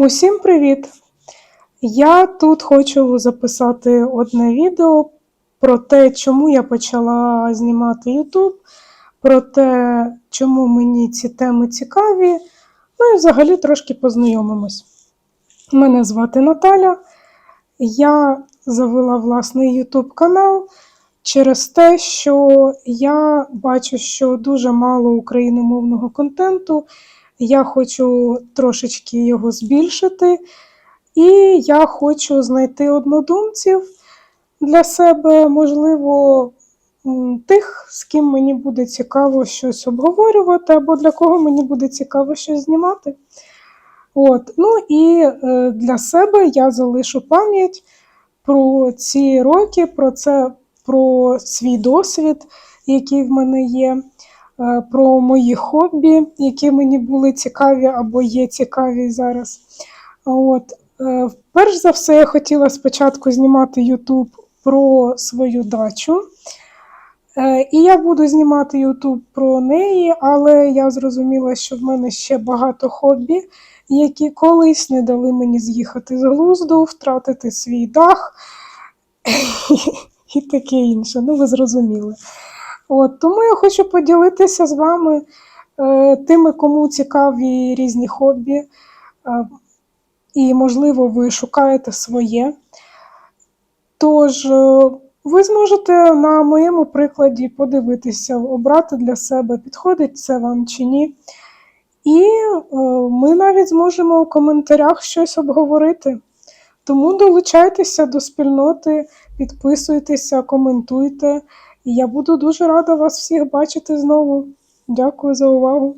Усім привіт! Я тут хочу записати одне відео про те, чому я почала знімати YouTube, про те, чому мені ці теми цікаві. Ну і взагалі трошки познайомимось. Мене звати Наталя. Я завела власний YouTube канал через те, що я бачу, що дуже мало україномовного контенту. Я хочу трошечки його збільшити, і я хочу знайти однодумців для себе, можливо, тих, з ким мені буде цікаво щось обговорювати, або для кого мені буде цікаво щось знімати. От. Ну і е, для себе я залишу пам'ять про ці роки, про це, про свій досвід, який в мене є про мої хобі, які мені були цікаві або є цікаві зараз. От. е, Перш за все, я хотіла спочатку знімати YouTube про свою дачу. Е, І я буду знімати YouTube про неї, але я зрозуміла, що в мене ще багато хобі, які колись не дали мені з'їхати з глузду, втратити свій дах і таке інше. Ну, ви зрозуміли. От, тому я хочу поділитися з вами е, тими, кому цікаві різні хобі, е, і, можливо, ви шукаєте своє. Тож, е, ви зможете на моєму прикладі подивитися, обрати для себе, підходить це вам чи ні. І е, ми навіть зможемо у коментарях щось обговорити. Тому долучайтеся до спільноти, підписуйтеся, коментуйте. І я буду дуже рада вас всіх бачити знову. Дякую за увагу!